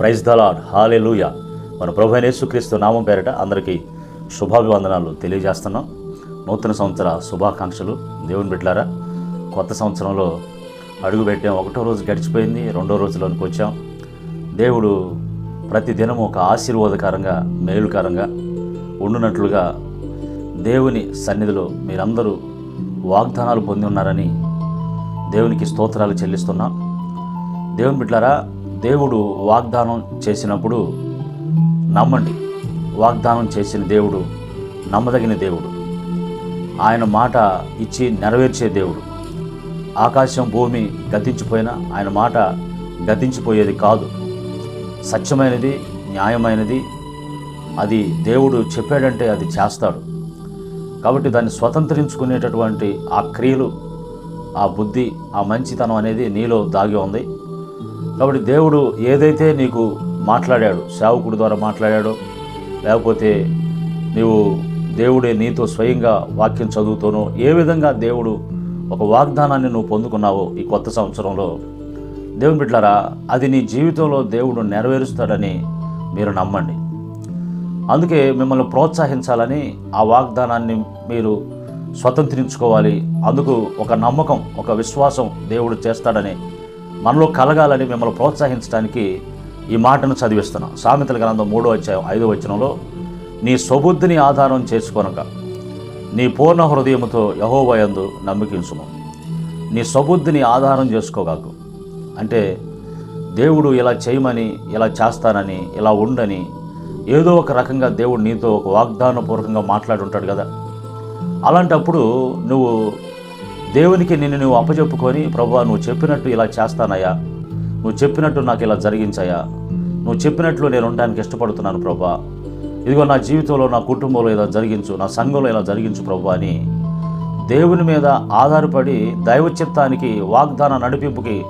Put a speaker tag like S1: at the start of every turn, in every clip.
S1: Praise the Lord హాలే లూయ మన ప్రభు యేసుక్రీస్తు నామం పేరిట అందరికీ శుభాభివందనాలు తెలియజేస్తున్నాం. నూతన సంవత్సర శుభాకాంక్షలు. దేవుని బిడ్డారా కొత్త సంవత్సరంలో అడుగు పెట్టాం ఒకటో రోజు గడిచిపోయింది రెండో రోజులోనికి వచ్చాం. దేవుడు ప్రతి దినం ఒక ఆశీర్వాదకరంగా మేలుకరంగా ఉండునట్లుగా దేవుని సన్నిధిలో మీరందరూ వాగ్దానాలు పొంది ఉన్నారని దేవునికి స్తోత్రాలు చెల్లిస్తున్నాం. దేవుని బిడ్డారా దేవుడు వాగ్దానం చేసినప్పుడు నమ్మండి. వాగ్దానం చేసిన దేవుడు నమ్మదగిన దేవుడు. ఆయన మాట ఇచ్చి నెరవేర్చే దేవుడు. ఆకాశం భూమి గతించిపోయినా ఆయన మాట గతించిపోయేది కాదు. సత్యమైనది న్యాయమైనది అది దేవుడు చెప్పాడంటే అది చేస్తాడు. కాబట్టి దాన్ని స్వతంత్రించుకునేటటువంటి ఆ క్రియలు ఆ బుద్ధి ఆ మంచితనం అనేది నీలో దాగి ఉంది. కాబట్టి దేవుడు ఏదైతే నీకు మాట్లాడాడు సేవకుడి ద్వారా మాట్లాడాడో లేకపోతే నీవు దేవుడే నీతో స్వయంగా వాక్యం చదువుతూనో ఏ విధంగా దేవుడు ఒక వాగ్దానాన్ని నువ్వు పొందుకున్నావో ఈ కొత్త సంవత్సరంలో దేవుని బిడ్డలారా అది నీ జీవితంలో దేవుడు నెరవేరుస్తాడని మీరు నమ్మండి. అందుకే మిమ్మల్ని ప్రోత్సహించాలని ఆ వాగ్దానాన్ని మీరు స్వతంత్రించుకోవాలి. అందుకు ఒక నమ్మకం ఒక విశ్వాసం దేవుడు చేస్తాడని మనలో కలగాలని మిమ్మల్ని ప్రోత్సహించడానికి ఈ మాటను చదివిస్తున్నాం. సామెతల గ్రంథం మూడో అధ్యాయం ఐదో వచనంలో నీ స్వబుద్ధిని ఆధారం చేసుకొనక నీ పూర్ణ హృదయముతో యహోవయందు నమ్మకించుము. నీ స్వబుద్ధిని ఆధారం చేసుకోగాకు. అంటే దేవుడు ఇలా చేయమని ఇలా చేస్తానని ఇలా ఉండని ఏదో ఒక రకంగా దేవుడు నీతో ఒక వాగ్దానపూర్వకంగా మాట్లాడి ఉంటాడు కదా. అలాంటప్పుడు నువ్వు దేవునికి నిన్ను నువ్వు అప్పచెప్పుకొని ప్రభు నువ్వు చెప్పినట్టు ఇలా చేస్తానయ్యా. నువ్వు చెప్పినట్టు నాకు ఇలా జరిగించాయా నువ్వు చెప్పినట్లు నేను ఉండడానికి ఇష్టపడుతున్నాను ప్రభా. ఇదిగో నా జీవితంలో నా కుటుంబంలో ఇలా జరిగించు నా సంఘంలో ఇలా జరిగించు ప్రభు అని దేవుని మీద ఆధారపడి దైవ చిత్తానికి వాగ్దాన నడిపింపుకి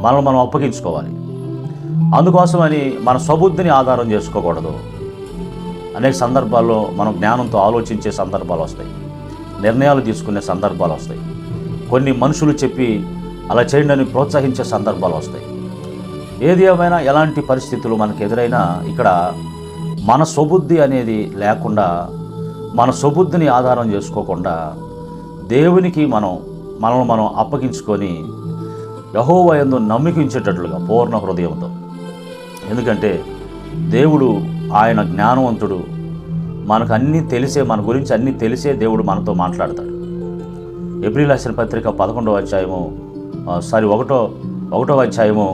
S1: మనం మనం అప్పగించుకోవాలి. అందుకోసమని మన స్వబుద్ధిని ఆధారం చేసుకోకూడదు. అనేక సందర్భాల్లో మనం జ్ఞానంతో ఆలోచించే సందర్భాలు వస్తాయి. నిర్ణయాలు తీసుకునే సందర్భాలు వస్తాయి. కొన్ని మనుషులు చెప్పి అలా చేయండి అని ప్రోత్సహించే సందర్భాలు వస్తాయి. ఏది ఏమైనా ఎలాంటి పరిస్థితులు మనకు ఎదురైనా ఇక్కడ మన సొబుద్ధి అనేది లేకుండా మన సొబుద్ధిని ఆధారం చేసుకోకుండా దేవునికి మనం మనల్ని మనం అప్పగించుకొని యహోవయందు నమ్మికించేటట్లుగా పూర్ణ హృదయంతో. ఎందుకంటే దేవుడు ఆయన జ్ఞానవంతుడు. మనకు అన్నీ తెలిసే మన గురించి అన్నీ తెలిసే దేవుడు మనతో మాట్లాడతాడు. ఏప్రిల్ రాసిన పత్రిక పదకొండవ అధ్యాయము సారీ ఒకటో ఒకటో అధ్యాయము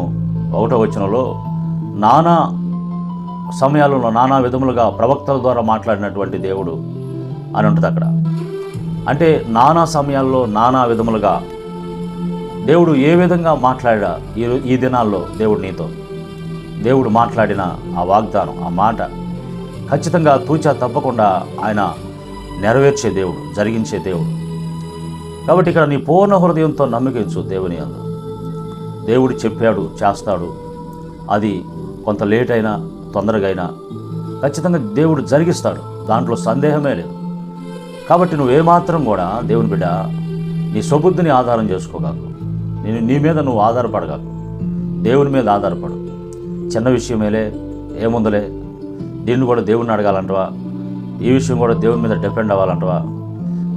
S1: ఒకటో వచనంలో నానా సమయాలలో నానా విధములుగా ప్రవక్తల ద్వారా మాట్లాడినటువంటి దేవుడు అని ఉంటుంది అక్కడ. అంటే నానా సమయాల్లో నానా విధములుగా దేవుడు ఏ విధంగా మాట్లాడా ఈ ఈ దినాల్లో దేవుడు నీతో? దేవుడు మాట్లాడిన ఆ వాగ్దానం ఆ మాట ఖచ్చితంగా తూచా తప్పకుండా ఆయన నెరవేర్చే దేవుడు జరిగించే దేవుడు. కాబట్టి ఇక్కడ నీ పూర్ణ హృదయంతో నమ్మకించు దేవుని అందు. దేవుడు చెప్పాడు చేస్తాడు. అది కొంత లేట్ అయినా తొందరగా అయినా ఖచ్చితంగా దేవుడు జరిగిస్తాడు. దాంట్లో సందేహమే లేదు. కాబట్టి నువ్వేమాత్రం కూడా దేవుని బిడ్డ నీ సుబుద్ధిని ఆధారం చేసుకోగాకు. నేను నీ మీద నువ్వు ఆధారపడగాకు. దేవుని మీద ఆధారపడు. చిన్న విషయమేలే ఏముందలే? దీన్ని కూడా దేవుడిని అడగాలంటవా? ఈ విషయం కూడా దేవుని మీద డిపెండ్ అవ్వాలంటవా?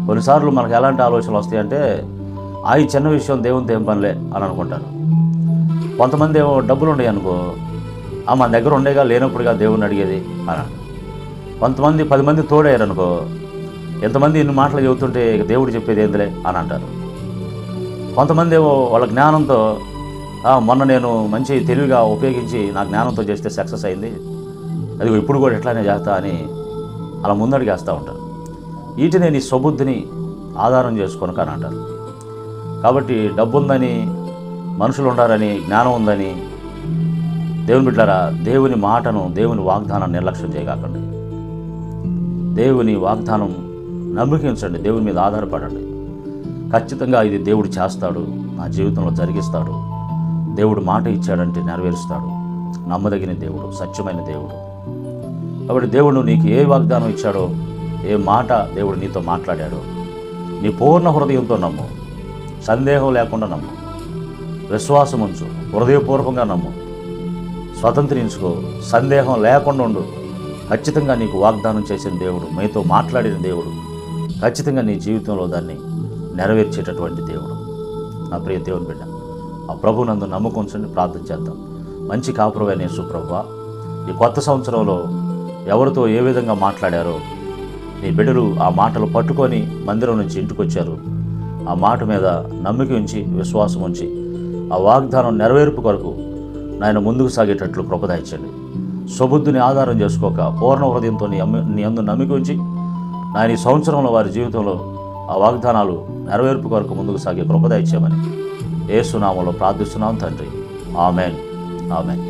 S1: కొన్నిసార్లు మనకు ఎలాంటి ఆలోచనలు వస్తాయంటే ఆ ఈ చిన్న విషయం దేవునితో ఏం పనిలే? అని అనుకుంటారు. కొంతమంది ఏమో డబ్బులు ఉన్నాయి అనుకో ఆ మన దగ్గర ఉండేగా లేనప్పుడుగా దేవుని అడిగేది? అని కొంతమంది పది మంది తోడయ్యారు అనుకో ఎంతమంది ఇన్ని మాటలు చెబుతుంటే దేవుడు చెప్పేది ఏందిలే? అని అంటారు. కొంతమంది ఏమో వాళ్ళ జ్ఞానంతో మొన్న నేను మంచి తెలివిగా ఉపయోగించి నా జ్ఞానంతో చేస్తే సక్సెస్ అయింది. అది ఇప్పుడు కూడా ఎట్లానే చేస్తా అని అలా ముందడిగేస్తూ ఉంటారు. వీటిని నీ సొబుద్ధిని ఆధారం చేసుకొని అని అంటారు. కాబట్టి డబ్బుందని మనుషులు ఉండాలని జ్ఞానం ఉందని దేవుని బిడ్డారా దేవుని మాటను దేవుని వాగ్దానాన్ని నిర్లక్ష్యం చేయకండి దేవుని వాగ్దానం నమ్మకించండి దేవుని మీద ఆధారపడండి. ఖచ్చితంగా ఇది దేవుడు చేస్తాడు నా జీవితంలో జరిగిస్తాడు. దేవుడు మాట ఇచ్చాడంటే నెరవేరుస్తాడు. నమ్మదగిన దేవుడు సత్యమైన దేవుడు. కాబట్టి దేవుడు నీకు ఏ వాగ్దానం ఇచ్చాడో ఏ మాట దేవుడు నీతో మాట్లాడాడు నీ పూర్ణ హృదయంతో నమ్ము. సందేహం లేకుండా నమ్ము. విశ్వాసం ఉంచు. హృదయపూర్వకంగా నమ్ము. స్వతంత్రించుకో. సందేహం లేకుండా ఉండు. ఖచ్చితంగా నీకు వాగ్దానం చేసిన దేవుడు మీతో మాట్లాడిన దేవుడు ఖచ్చితంగా నీ జీవితంలో దాన్ని నెరవేర్చేటటువంటి దేవుడు. నా ప్రియ దేవుని బిడ్డ ఆ ప్రభు నందు నమ్ముకొంచండి ప్రార్థన చేద్దాం. మంచి కాపురమైన యేసు ప్రభువా ఈ కొత్త సంవత్సరంలో ఎవరితో ఏ విధంగా మాట్లాడారో నీ బిడ్డలు ఆ మాటలు పట్టుకొని మందిరం నుంచి ఇంటికొచ్చారు. ఆ మాట మీద నమ్మిక ఉంచి విశ్వాసం ఉంచి ఆ వాగ్దానం నెరవేర్పు కొరకు నాయన ముందుకు సాగేటట్లు కృపదాయించండి. స్వబుద్ధిని ఆధారం చేసుకోక పూర్ణ హృదయంతో నీ నీ అందు నమ్మిక ఉంచి నాయన ఈ సంవత్సరంలో వారి జీవితంలో ఆ వాగ్దానాలు నెరవేర్పు కొరకు ముందుకు సాగే కృపదాయించామని ఏసునామంలో ప్రార్థిస్తున్నాం తండ్రి. ఆమెన్. ఆమెన్.